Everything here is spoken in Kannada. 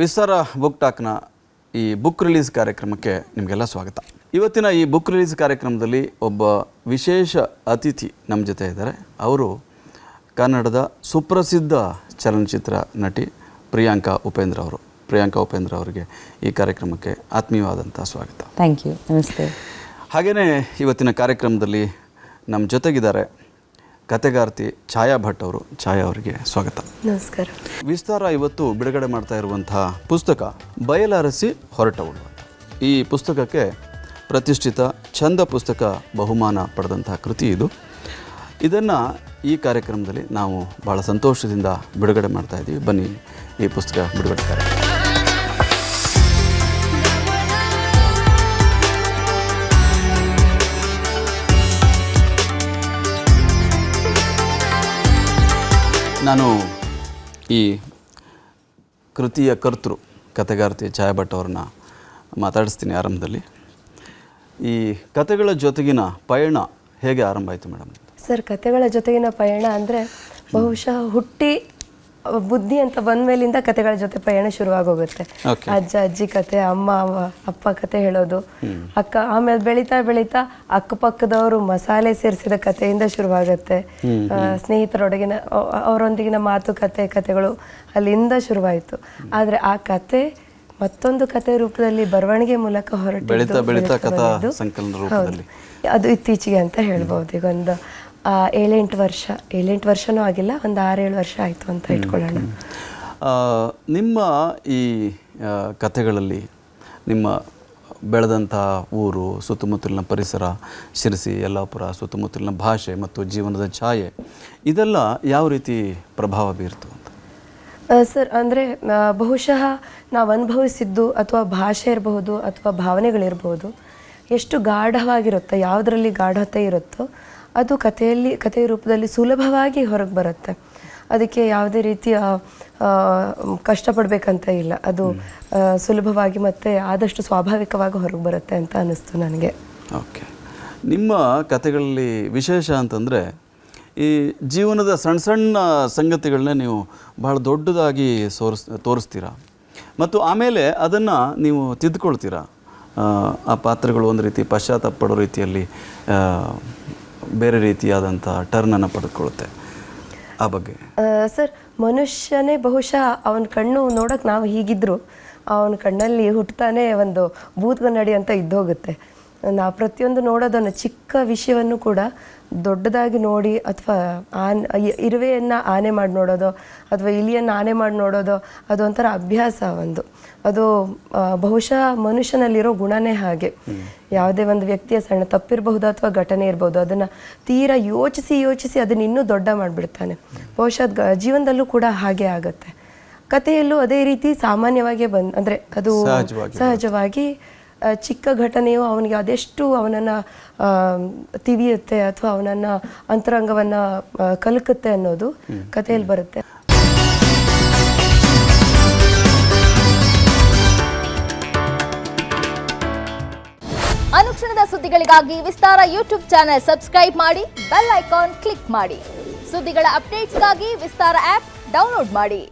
ವಿಸ್ತಾರ ಬುಕ್ ಟಾಕ್ನ ಈ ಬುಕ್ ರಿಲೀಸ್ ಕಾರ್ಯಕ್ರಮಕ್ಕೆ ನಿಮಗೆಲ್ಲ ಸ್ವಾಗತ. ಇವತ್ತಿನ ಈ ಬುಕ್ ರಿಲೀಸ್ ಕಾರ್ಯಕ್ರಮದಲ್ಲಿ ಒಬ್ಬ ವಿಶೇಷ ಅತಿಥಿ ನಮ್ಮ ಜೊತೆ ಇದ್ದಾರೆ. ಅವರು ಕನ್ನಡದ ಸುಪ್ರಸಿದ್ಧ ಚಲನಚಿತ್ರ ನಟಿ ಪ್ರಿಯಾಂಕಾ ಉಪೇಂದ್ರ ಅವರು. ಪ್ರಿಯಾಂಕಾ ಉಪೇಂದ್ರ ಅವರಿಗೆ ಈ ಕಾರ್ಯಕ್ರಮಕ್ಕೆ ಆತ್ಮೀಯವಾದಂಥ ಸ್ವಾಗತ. ಥ್ಯಾಂಕ್ ಯು ನಮಸ್ತೆ. ಹಾಗೆಯೇ ಇವತ್ತಿನ ಕಾರ್ಯಕ್ರಮದಲ್ಲಿ ನಮ್ಮ ಜೊತೆಗಿದ್ದಾರೆ ಕತೆಗಾರ್ತಿ ಛಾಯಾ ಭಟ್ ಅವರು. ಛಾಯಾ ಅವರಿಗೆ ಸ್ವಾಗತ. ನಮಸ್ಕಾರ. ವಿಸ್ತಾರ ಇವತ್ತು ಬಿಡುಗಡೆ ಮಾಡ್ತಾ ಇರುವಂತಹ ಪುಸ್ತಕ ಬಯಲರಸಿ ಹೊರಟವಳು ಈ ಪುಸ್ತಕಕ್ಕೆ ಪ್ರತಿಷ್ಠಿತ ಚಂದ ಪುಸ್ತಕ ಬಹುಮಾನ ಪಡೆದಂತಹ ಕೃತಿ ಇದು. ಇದನ್ನು ಈ ಕಾರ್ಯಕ್ರಮದಲ್ಲಿ ನಾವು ಭಾಳ ಸಂತೋಷದಿಂದ ಬಿಡುಗಡೆ ಮಾಡ್ತಾ ಇದ್ದೀವಿ ಬನ್ನಿ ಈ ಪುಸ್ತಕ ಬಿಡುಗಡೆ ಕಾರ್ಯಕ್ರಮ. ನಾನು ಈ ಕೃತಿಯ ಕರ್ತೃ, ಕಥೆಗಾರ್ತಿ ಛಾಯಾಭಟ್ ಅವ್ರನ್ನ ಮಾತಾಡಿಸ್ತೀನಿ ಆರಂಭದಲ್ಲಿ. ಈ ಕತೆಗಳ ಜೊತೆಗಿನ ಪಯಣ ಹೇಗೆ ಆರಂಭ ಆಯಿತು ಮೇಡಮ್? ಸರ್ ಕತೆಗಳ ಜೊತೆಗಿನ ಪಯಣ ಅಂದರೆ ಬಹುಶಃ ಹುಟ್ಟಿ ಬುದ್ಧಿ ಅಂತ ಬಂದ ಮೇಲಿಂದ ಕತೆಗಳ ಜೊತೆ ಪಯಣ ಶುರುವಾಗೋಗುತ್ತೆ. ಅಜ್ಜ ಅಜ್ಜಿ ಕತೆ ಅಮ್ಮ ಅಪ್ಪ ಕತೆ ಹೇಳೋದು. ಅಕ್ಕ ಆಮೇಲೆ ಬೆಳೀತಾ ಬೆಳೀತಾ ಅಕ್ಕಪಕ್ಕದವರು ಮಸಾಲೆ ಸೇರಿಸಿದ ಕಥೆಯಿಂದ ಶುರುವಾಗುತ್ತೆ. ಸ್ನೇಹಿತರೊಡಗಿನ ಅವರೊಂದಿಗಿನ ಮಾತುಕತೆ ಕತೆಗಳು ಅಲ್ಲಿಂದ ಶುರುವಾಯಿತು. ಆದರೆ ಆ ಕತೆ ಮತ್ತೊಂದು ಕತೆ ರೂಪದಲ್ಲಿ ಬರವಣಿಗೆ ಮೂಲಕ ಹೊರಟು ಅದು ಇತ್ತೀಚೆಗೆ ಅಂತ ಹೇಳ್ಬೋದು ಈಗ ಒಂದು ಏಳೆಂಟು ವರ್ಷ. ಏಳೆಂಟು ವರ್ಷನೂ ಆಗಿಲ್ಲ ಒಂದು ಆರೇಳು ವರ್ಷ ಆಯಿತು ಅಂತ ಇಟ್ಕೊಳ್ಳೋಣ. ನಿಮ್ಮ ಈ ಕಥೆಗಳಲ್ಲಿ ನಿಮ್ಮ ಬೆಳೆದಂಥ ಊರು ಸುತ್ತಮುತ್ತಲಿನ ಪರಿಸರ ಶಿರಸಿ ಯಲ್ಲಾಪುರ ಸುತ್ತಮುತ್ತಲಿನ ಭಾಷೆ ಮತ್ತು ಜೀವನದ ಛಾಯೆ ಇದೆಲ್ಲ ಯಾವ ರೀತಿ ಪ್ರಭಾವ ಬೀರ್ತು ಅಂತ? ಸರ್ ಅಂದರೆ ಬಹುಶಃ ನಾವು ಅನುಭವಿಸಿದ್ದು ಅಥವಾ ಭಾಷೆ ಇರಬಹುದು ಅಥವಾ ಭಾವನೆಗಳಿರ್ಬೋದು ಎಷ್ಟು ಗಾಢವಾಗಿರುತ್ತೋ, ಯಾವುದರಲ್ಲಿ ಗಾಢತೆ ಇರುತ್ತೋ, ಅದು ಕಥೆಯಲ್ಲಿ, ಕಥೆಯ ರೂಪದಲ್ಲಿ ಸುಲಭವಾಗಿ ಹೊರಗೆ ಬರುತ್ತೆ. ಅದಕ್ಕೆ ಯಾವುದೇ ರೀತಿಯ ಕಷ್ಟಪಡಬೇಕಂತ ಇಲ್ಲ. ಅದು ಸುಲಭವಾಗಿ ಮತ್ತೆ ಆದಷ್ಟು ಸ್ವಾಭಾವಿಕವಾಗಿ ಹೊರಗೆ ಬರುತ್ತೆ ಅಂತ ಅನ್ನಿಸ್ತು ನನಗೆ. ಓಕೆ. ನಿಮ್ಮ ಕಥೆಗಳಲ್ಲಿ ವಿಶೇಷ ಅಂತಂದರೆ, ಈ ಜೀವನದ ಸಣ್ಣ ಸಣ್ಣ ಸಂಗತಿಗಳನ್ನ ನೀವು ಬಹಳ ದೊಡ್ಡದಾಗಿ ಸೋರಿಸ್, ತೋರಿಸ್ತೀರಾ? ಮತ್ತು ಆಮೇಲೆ ಅದನ್ನು ನೀವು ತಿದ್ದುಕೊಳ್ತೀರಾ ಆ, ಪಾತ್ರಗಳು ಒಂದು ರೀತಿ ಪಶ್ಚಾತ್ತಾಪ ಪಡೋ ರೀತಿಯಲ್ಲಿ ಬೇರೆ ರೀತಿಯಾದಂಥ ಟರ್ನನ್ನು ಪಡೆದುಕೊಳ್ಳುತ್ತೆ. ಆ ಬಗ್ಗೆ. ಸರ್ ಮನುಷ್ಯನೇ ಬಹುಶಃ ಅವನ ಕಣ್ಣು ನೋಡೋಕೆ ನಾವು ಹೀಗಿದ್ರು. ಅವನ ಕಣ್ಣಲ್ಲಿ ಹುಟ್ಟತಾನೆ ಒಂದು ಭೂತಗನ್ನಡಿ ಅಂತ ಇದ್ದೋಗುತ್ತೆ ನಾವು ಪ್ರತಿಯೊಂದು ನೋಡೋದನ್ನು ಚಿಕ್ಕ ವಿಷಯವನ್ನು ಕೂಡ ದೊಡ್ಡದಾಗಿ ನೋಡಿ ಅಥವಾ ಆನ್ ಇರುವೆಯನ್ನು ಆನೆ ಮಾಡಿ ನೋಡೋದು ಅಥವಾ ಇಲಿಯನ್ನು ಆನೆ ಮಾಡಿ ನೋಡೋದು ಅದು ಒಂಥರ ಅಭ್ಯಾಸ ಒಂದು. ಅದು ಬಹುಶಃ ಮನುಷ್ಯನಲ್ಲಿರೋ ಗುಣನೇ ಹಾಗೆ. ಯಾವುದೇ ಒಂದು ವ್ಯಕ್ತಿಯ ಸಣ್ಣ ತಪ್ಪಿರಬಹುದು ಅಥವಾ ಘಟನೆ ಇರ್ಬೋದು ಅದನ್ನು ತೀರಾ ಯೋಚಿಸಿ ಯೋಚಿಸಿ ಅದನ್ನ ಇನ್ನೂ ದೊಡ್ಡ ಮಾಡಿಬಿಡ್ತಾನೆ. ಬಹುಶಃ ಅದು ಜೀವನದಲ್ಲೂ ಕೂಡ ಹಾಗೆ ಆಗುತ್ತೆ. ಕಥೆಯಲ್ಲೂ ಅದೇ ರೀತಿ ಸಾಮಾನ್ಯವಾಗಿ ಬಂದ್ ಅಂದರೆ ಅದು ಸಹಜವಾಗಿ ಚಿಕ್ಕ ಘಟನೆಯು ಅವನಿಗೆ ಅದೆಷ್ಟು ಅವನನ್ನು ತಿವಿಯುತ್ತೆ ಅಥವಾ ಅವನನ್ನು ಅಂತರಂಗವನ್ನು ಕಲಕುತ್ತೆ ಅನ್ನೋದು ಕಥೆಯಲ್ಲಿ ಬರುತ್ತೆ. ಅನುಕ್ಷಣದ ಸುದ್ದಿಗಳಿಗಾಗಿ ವಿಸ್ತಾರ ಯೂಟ್ಯೂಬ್ ಚಾನೆಲ್ ಸಬ್ಸ್ಕ್ರೈಬ್ ಮಾಡಿ ಬೆಲ್ ಐಕಾನ್ ಕ್ಲಿಕ್ ಮಾಡಿ. ಸುದ್ದಿಗಳ ಅಪ್ಡೇಟ್ಸ್ಗಾಗಿ ವಿಸ್ತಾರ ಆಪ್ ಡೌನ್ಲೋಡ್ ಮಾಡಿ.